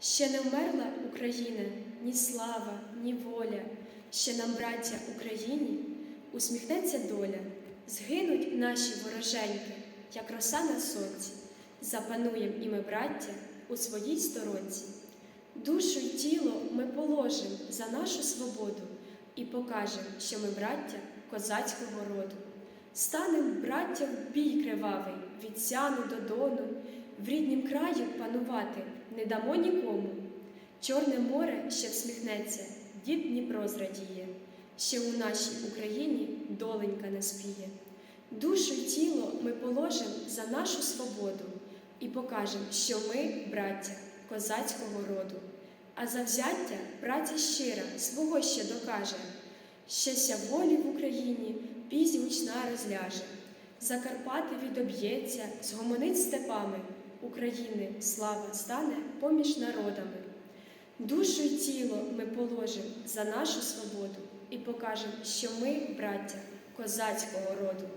Ще не вмерла Україна, ні слава, ні воля, ще нам, браття Україні, усміхнеться доля, згинуть наші вороженьки, як роса на сонці, запануєм і ми, браття, у своїй сторонці. Душу й тіло ми положим за нашу свободу і покажем, що ми браття козацького роду. Станем браття в бій кривавий, від сяну до дону, в ріднім краю панувати не дамо нікому. Чорне море ще всміхнеться, дід Дніпро зрадіє, ще у нашій Україні доленька не спіє. Душу й тіло ми положим за нашу свободу і покажем, що ми браття козацького роду. А завзяття праця щира свого ще докаже, щастя волі в Україні піснь гучна розляже. Закарпати відоб'ється, згомонить степами України слава стане поміж народами. Душу й тіло ми положим за нашу свободу і покажем, що ми браття козацького роду.